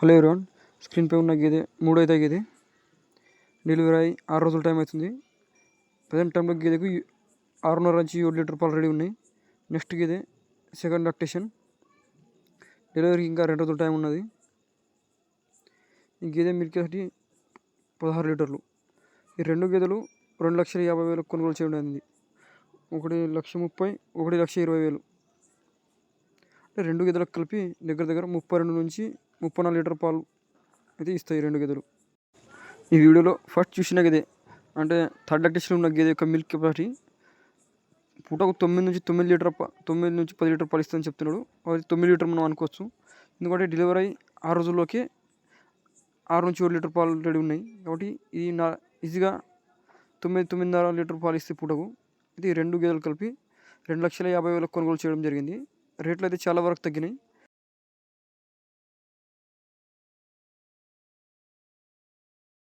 Hello everyone స్క్రీన్పై ఉన్న గేదె అయితే గేదె డెలివరీ అయ్యి ఆరు రోజుల టైం అవుతుంది. ప్రజెంట్ టైంలో గేదెకు ఆరున్నర నుంచి ఏడు లీటర్ పాలు రెడీ ఉన్నాయి. నెక్స్ట్ గేదె సెకండ్ లాక్టేషన్ డెలివరీకి ఇంకా రెండు రోజుల టైం ఉన్నది. ఈ గేదె మిల్క్ ఒకటి పదహారు లీటర్లు. ఈ రెండు గేదెలు రెండు లక్షల యాభై వేలు కొనుగోలు చేయడం అయింది ఒకటి లక్ష ముప్పై ఒకటి లక్ష ఇరవై వేలు. రెండు గేదెలకు కలిపి దగ్గర దగ్గర ముప్పై రెండు నుంచి ముప్పై నాలుగు లీటర్ పాలు అయితే ఇస్తాయి రెండు గేదెలు. ఈ వీడియోలో ఫస్ట్ చూసిన గేదె అంటే థర్డ్ లాక్టేషన్ ఉన్న గేదె యొక్క మిల్క్ కెపాసిటీ పూటకు తొమ్మిది నుంచి తొమ్మిది లీటర్ తొమ్మిది నుంచి పది లీటర్ పాలు ఇస్తుందని చెప్తున్నాడు. అది తొమ్మిది లీటర్ మనం అనుకోవచ్చు. ఎందుకంటే డెలివరీ అయ్యి ఆరు రోజుల్లోకే ఆరు నుంచి ఏడు లీటర్ పాలు రెడీ ఉన్నాయి. కాబట్టి ఇది నా ఈజీగా తొమ్మిది తొమ్మిదిన్నర లీటర్ పాలు ఇస్తే పూటకు ఇది రెండు గేదెలు కలిపి రెండు లక్షల యాభై వేలకు కొనుగోలు చేయడం జరిగింది. రేట్లు అయితే చాలా వరకు తగ్గినాయి.